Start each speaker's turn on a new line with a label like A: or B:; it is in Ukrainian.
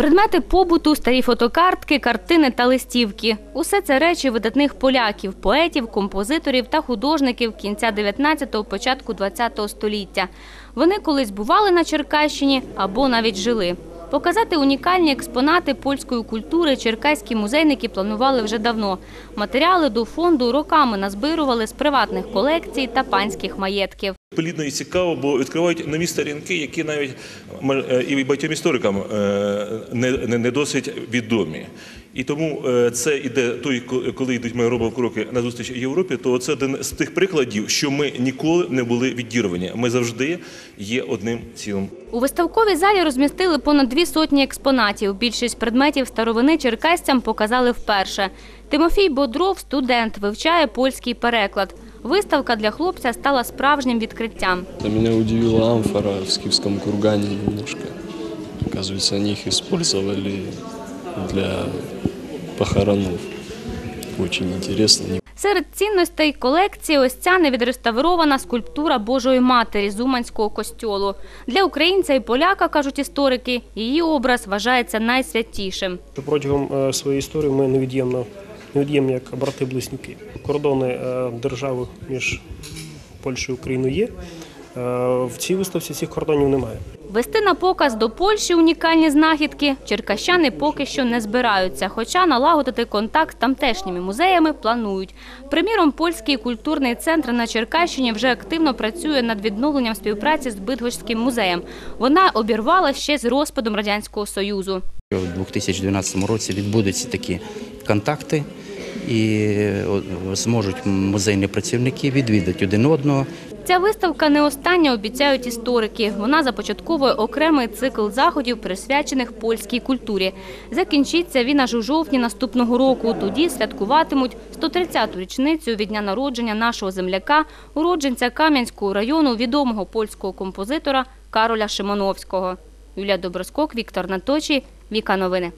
A: Предмети побуту, старі фотокартки, картини та листівки – усе це речі видатних поляків, поетів, композиторів та художників кінця 19-го, початку 20-го століття. Вони колись бували на Черкащині або навіть жили. Показати унікальні експонати польської культури черкаські музейники планували вже давно. Матеріали до фонду роками назбирували з приватних колекцій та панських маєтків.
B: Плідно і цікаво, бо відкривають нові сторінки, які навіть е, і багатьом історикам е, не, досить відомі. І тому е, це іде той, коли йдуть ми робимо кроки на зустріч Європі, то це один з тих прикладів, що ми ніколи не були відірвані. Ми завжди є одним цілим.
A: У виставковій залі розмістили понад дві сотні експонатів. Більшість предметів старовини черкасцям показали вперше. Тимофій Бодров, студент, вивчає польський переклад. Виставка для хлопця стала справжнім відкриттям.
C: Меня удивила амфора в скифском кургане немножко. Они их использовали для похоронов. Очень интересно.
A: Серед цінностей колекції ось ця невідреставрована скульптура Божої Матері з Уманського костьолу. Для українця і поляка, кажуть історики, її образ вважається найсвятішим.
D: протягом е, своєї історії ми невід'ємно, невід'ємні як брати-близнюки. Кордони е, держави між Польщею і Україною є. Е, В цій виставці цих кордонів немає.
A: Вести на показ до Польщі унікальні знахідки черкащани поки що не збираються, хоча налагодити контакт з тамтешніми музеями планують. Приміром, польський культурний центр на Черкащині вже активно працює над відновленням співпраці з Бидгощським музеєм. Вона обірвала ще з розпадом Радянського Союзу.
E: У 2012 році відбудуться такі контакти і зможуть музейні працівники відвідати один одного.
A: Ця виставка не остання, обіцяють історики. Вона започатковує окремий цикл заходів, присвячених польській культурі. Закінчиться він аж у жовтні наступного року. Тоді святкуватимуть 130-ту річницю від дня народження нашого земляка, уродженця Кам'янського району, відомого польського композитора Кароля Шимоновського. Юлія Доброскок, Віктор Наточі, Віка Новини.